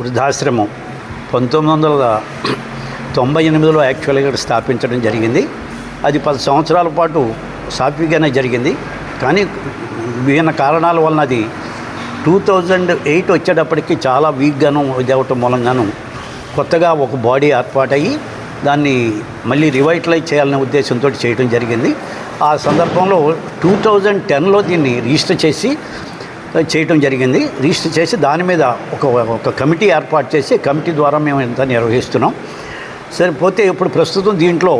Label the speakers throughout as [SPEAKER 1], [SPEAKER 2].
[SPEAKER 1] వృద్ధాశ్రమం. పంతొమ్మిది వందల తొంభై ఎనిమిదిలో యాక్చువల్గా స్థాపించడం జరిగింది. అది పది సంవత్సరాల పాటు సాఫీగానే జరిగింది. కానీ విభిన్న కారణాల వలన అది టూ థౌజండ్ ఎయిట్ వచ్చేటప్పటికి చాలా వీక్గాను ఇది అవటం మూలంగాను కొత్తగా ఒక బాడీ ఏర్పాటయ్యి దాన్ని మళ్ళీ రివైటలైజ్ చేయాలనే ఉద్దేశంతో చేయడం జరిగింది. ఆ సందర్భంలో టూ థౌజండ్ టెన్లో దీన్ని రిజిస్టర్ చేసి చేయటం జరిగింది. రిజిస్టర్ చేసి దాని మీద ఒక ఒక కమిటీ ఏర్పాటు చేసి కమిటీ ద్వారా మేము ఇంత నిర్వహిస్తున్నాం. సరిపోతే ఇప్పుడు ప్రస్తుతం దీంట్లో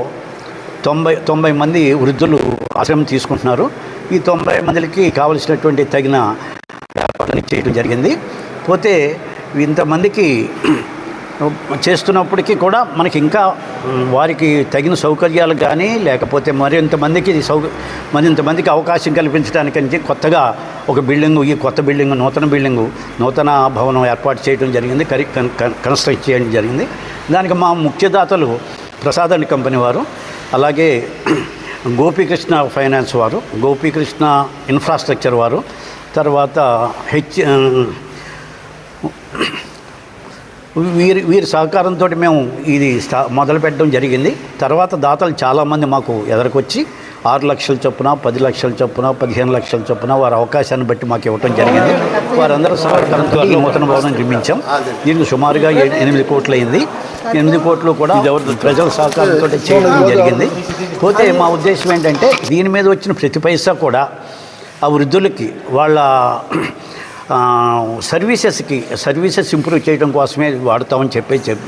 [SPEAKER 1] తొంభై తొంభై మంది వృద్ధులు ఆశ్రమం తీసుకుంటున్నారు. ఈ తొంభై మందికి కావలసినటువంటి తగిన ఏర్పాట్లని చేయడం జరిగింది. పోతే ఇంతమందికి చేస్తున్నప్పటికీ కూడా మనకి ఇంకా వారికి తగిన సౌకర్యాలు కానీ లేకపోతే మరింతమందికి సౌ మరింతమందికి అవకాశం కల్పించడానికంటే కొత్తగా ఒక బిల్డింగు ఈ కొత్త బిల్డింగ్ నూతన బిల్డింగు నూతన భవనం ఏర్పాటు చేయడం జరిగింది కరి కన్స్ట్రక్ట్ చేయడం జరిగింది. దానికి మా ముఖ్యదాతలు ప్రసాద్ కంపెనీ వారు అలాగే గోపీకృష్ణ ఫైనాన్స్ వారు గోపీకృష్ణ ఇన్ఫ్రాస్ట్రక్చర్ వారు తర్వాత హెచ్ వీరి వీరి సహకారంతో మేము ఇది స్టా జరిగింది. తర్వాత దాతలు చాలామంది మాకు ఎదరికొచ్చి ఆరు లక్షల చొప్పున పది లక్షల చొప్పున పదిహేను లక్షల చొప్పున వారి అవకాశాన్ని బట్టి మాకు ఇవ్వటం జరిగింది. వారందరూ సహకారంతో నూతన భవనం నిర్మించాం. దీనికి సుమారుగా ఎనిమిది కోట్లు అయింది ఎనిమిది కోట్లు కూడా ప్రజల సహకారంతో చేయడం జరిగింది. పోతే మా ఉద్దేశం ఏంటంటే దీని మీద వచ్చిన ప్రతి పైసా కూడా ఆ వృద్ధులకి వాళ్ళ సర్వీసెస్కి సర్వీసెస్ ఇంప్రూవ్ చేయడం కోసమే వాడతామని చెప్పి చెప్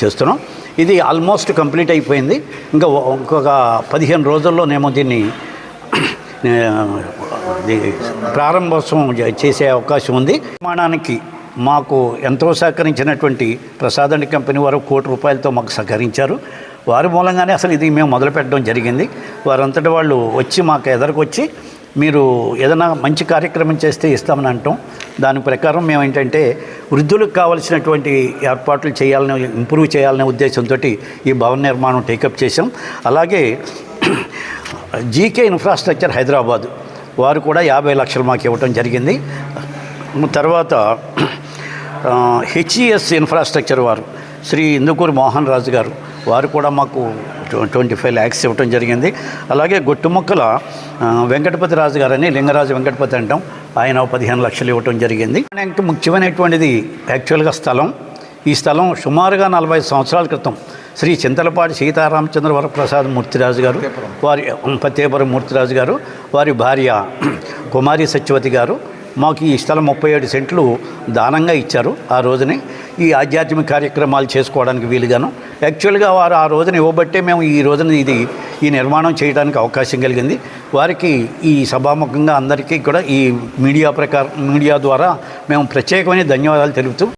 [SPEAKER 1] చేస్తున్నాం. ఇది ఆల్మోస్ట్ కంప్లీట్ అయిపోయింది. ఇంకా ఇంకొక పదిహేను రోజుల్లోనేమో దీన్ని ఇది ప్రారంభోత్సవం చేసే అవకాశం ఉంది. నిర్మాణానికి మాకు ఎంతో సహకరించినటువంటి ప్రసాదండి కంపెనీ వారు కోటి రూపాయలతో మాకు సహకరించారు. వారి మూలంగానే అసలు ఇది మేము మొదలు పెట్టడం జరిగింది. వారంతటి వాళ్ళు వచ్చి మాకు ఎదరకొచ్చి మీరు ఏదైనా మంచి కార్యక్రమం చేస్తే ఇస్తామని అంటాం. దాని ప్రకారం మేము ఏంటంటే వృద్ధులకు కావలసినటువంటి ఏర్పాట్లు చేయాలని ఇంప్రూవ్ చేయాలనే ఉద్దేశంతో ఈ భవన నిర్మాణం టేకప్ చేశాం. అలాగే జీకే ఇన్ఫ్రాస్ట్రక్చర్ హైదరాబాద్ వారు కూడా యాభై లక్షలు మాకు ఇవ్వటం జరిగింది. తర్వాత హెచ్ఈఎస్ ఇన్ఫ్రాస్ట్రక్చర్ వారు శ్రీ ఇందుకూరు మోహన్ రాజు గారు వారు కూడా మాకు ట్వంటీ ఫైవ్ ల్యాక్స్ ఇవ్వటం జరిగింది. అలాగే గొట్టుముక్కల వెంకటపతి రాజు గారని లింగరాజు వెంకటపతి అంటాం. ఆయన పదిహేను లక్షలు ఇవ్వటం జరిగింది. ఇంకా ముఖ్యమైనటువంటిది యాక్చువల్గా స్థలం. ఈ స్థలం సుమారుగా నలభై సంవత్సరాల క్రితం శ్రీ చింతలపాటి సీతారామచంద్ర వరప్రసాద్ మూర్తిరాజు గారు వారి పత్తేపురం మూర్తిరాజు గారు వారి భార్య కుమారి సత్యవతి గారు మాకు ఈ స్థలం ముప్పై ఏడు సెంట్లు దానంగా ఇచ్చారు ఆ రోజునే. ఈ ఆధ్యాత్మిక కార్యక్రమాలు చేసుకోవడానికి వీలుగాను. యాక్చువల్గా వారు ఆ రోజున ఇవ్వబట్టే మేము ఈ రోజున ఇది ఈ నిర్మాణం చేయడానికి అవకాశం కలిగింది. వారికి ఈ సభాముఖంగా అందరికీ కూడా ఈ మీడియా ప్రకారం మీడియా ద్వారా మేము ప్రత్యేకమైన ధన్యవాదాలు తెలుపుతూ